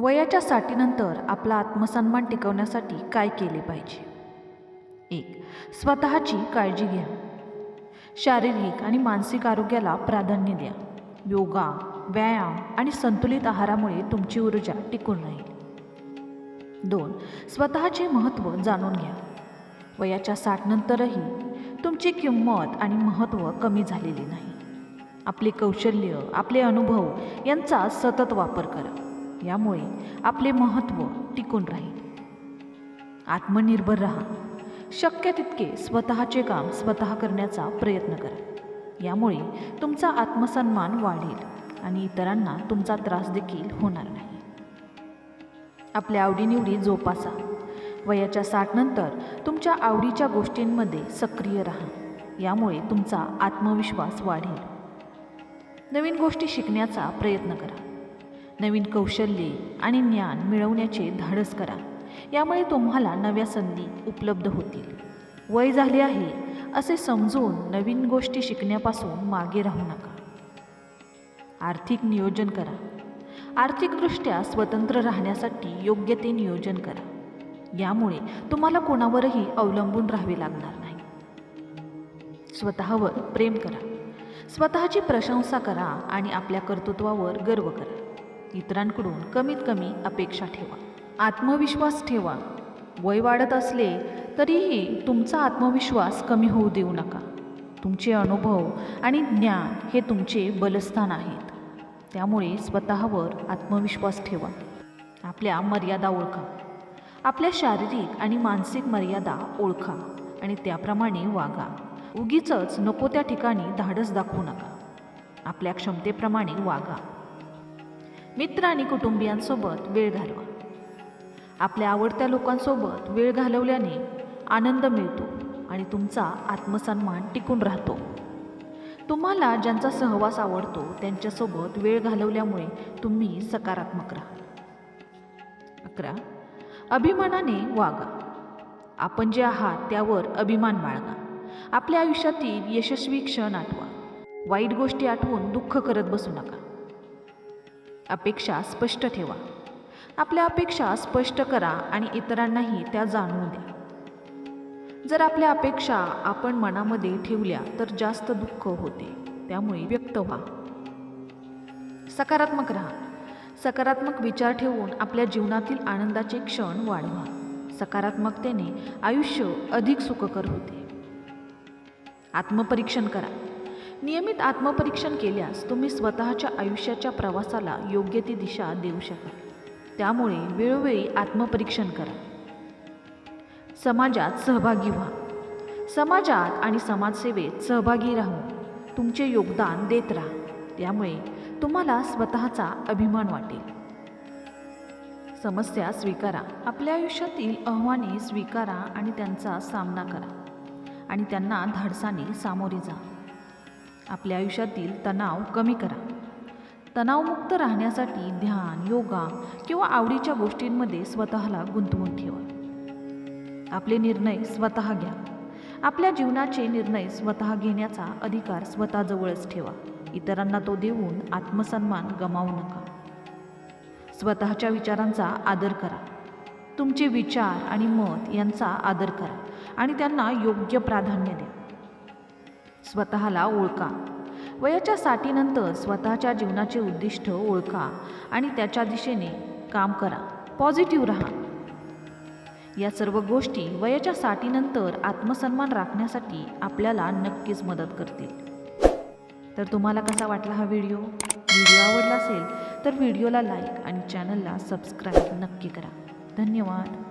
वयाच्या साठीनंतर आपला आत्मसन्मान टिकवण्यासाठी काय केले पाहिजे? एक स्वतःची काळजी घ्या. शारीरिक आणि मानसिक आरोग्याला प्राधान्य द्या. योगा व्यायाम आणि संतुलित आहारामुळे तुमची ऊर्जा टिकून राहील. दोन स्वतःचे महत्त्व जाणून घ्या. वयाच्या साठनंतरही तुमची किंमत आणि महत्त्व कमी झालेली नाही. आपले कौशल्य आपले अनुभव यांचा सतत वापर करा. यामुळे आपले महत्त्व टिकून राहील. आत्मनिर्भर राहा. शक्य तितके स्वतःचे काम स्वतः करण्याचा प्रयत्न करा. यामुळे तुमचा आत्मसन्मान वाढेल आणि इतरांना तुमचा त्रास देखील होणार नाही. आपल्या आवडीनिवडी जोपासा. वयाच्या साठनंतर तुमच्या आवडीच्या गोष्टींमध्ये सक्रिय राहा. यामुळे तुमचा आत्मविश्वास वाढेल. नवीन गोष्टी शिकण्याचा प्रयत्न करा. नवीन कौशल्ये आणि ज्ञान मिळवण्याचे धाडस करा. यामुळे तुम्हाला नव्या संधी उपलब्ध होतील. वय झाले आहे असे समजून नवीन गोष्टी शिकण्यापासून मागे राहू नका. आर्थिक नियोजन करा. आर्थिकदृष्ट्या स्वतंत्र राहण्यासाठी योग्य ते नियोजन करा. यामुळे तुम्हाला कोणावरही अवलंबून राहावे लागणार नाही. स्वतःवर प्रेम करा. स्वतःची प्रशंसा करा आणि आपल्या कर्तृत्वावर गर्व करा. इतरांकडून कमीत कमी अपेक्षा ठेवा. आत्मविश्वास ठेवा. वय वाढत असले तरीही तुमचा आत्मविश्वास कमी होऊ देऊ नका. तुमचे अनुभव आणि ज्ञान हे तुमचे बलस्थान आहेत. त्यामुळे स्वतःवर आत्मविश्वास ठेवा. आपल्या मर्यादा ओळखा. आपल्या शारीरिक आणि मानसिक मर्यादा ओळखा आणि त्याप्रमाणे वागा. उगीच नको त्या ठिकाणी धाडस दाखवू नका. आपल्या क्षमतेप्रमाणे वागा. मित्र आणि कुटुंबियांसोबत वेळ घालवा. आपल्या आवडत्या लोकांसोबत वेळ घालवल्याने आनंद मिळतो आणि तुमचा आत्मसन्मान टिकून राहतो. तुम्हाला ज्यांचा सहवास आवडतो त्यांच्यासोबत वेळ घालवल्यामुळे तुम्ही सकारात्मक राहा. अकरा. अभिमानाने वागा. आपण जे आहात त्यावर अभिमान बाळगा. आपल्या आयुष्यातील यशस्वी क्षण आठवा. वाईट गोष्टी आठवून दुःख करत बसू नका. अपेक्षा स्पष्ट ठेवा. आपल्या अपेक्षा स्पष्ट करा आणि इतरांनाही त्या जाणवून द्या. जर आपल्या अपेक्षा आपण मनामध्ये ठेवल्या तर जास्त दुःख होते त्यामुळे व्यक्त व्हा. सकारात्मक राहा. सकारात्मक विचार ठेवून आपल्या जीवनातील आनंदाचे क्षण वाढवा. सकारात्मकतेने आयुष्य अधिक सुखकर होते. आत्मपरीक्षण करा. नियमित आत्मपरीक्षण केल्यास तुम्ही स्वतःच्या आयुष्याच्या प्रवासाला योग्य ती दिशा देऊ शकाल. त्यामुळे वेळोवेळी आत्मपरीक्षण करा. समाजात सहभागी व्हा. समाजात आणि समाजसेवेत सहभागी राहून तुमचे योगदान देत राहा. त्यामुळे तुम्हाला स्वतःचा अभिमान वाटेल. समस्या स्वीकारा. आपल्या आयुष्यातील आव्हाने स्वीकारा आणि त्यांचा सामना करा. आणि त्यांना धाडसाने सामोरे जा. आपल्या आयुष्यातील तणाव कमी करा. तणावमुक्त राहण्यासाठी ध्यान योगा किंवा आवडीच्या गोष्टींमध्ये स्वतःला गुंतवून ठेवा. आपले निर्णय स्वतः घ्या. आपल्या जीवनाचे निर्णय स्वतः घेण्याचा अधिकार स्वतःजवळच ठेवा. इतरांना तो देऊन आत्मसन्मान गमावू नका. स्वतःच्या विचारांचा आदर करा. तुमचे विचार आणि मत यांचा आदर करा आणि त्यांना योग्य प्राधान्य द्या. स्वतःला ओळखा. वयाच्या साठीनंतर स्वतःच्या जीवनाचे उद्दिष्ट ओळखा आणि त्याच्या दिशेने काम करा. पॉझिटिव्ह राहा. या सर्व गोष्टी वयाच्या साठीनंतर आत्मसन्मान राखण्यासाठी आपल्याला नक्कीच मदत करतील. तर तुम्हाला कसा वाटला हा व्हिडिओ? व्हिडिओ आवडला असेल तर व्हिडिओला लाईक आणि चॅनलला सबस्क्राईब नक्की करा. धन्यवाद.